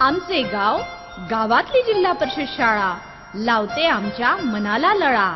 आमचे गाव गावातली जिल्हा परिषद शाळा. लावते आमच्या मनाला लळा.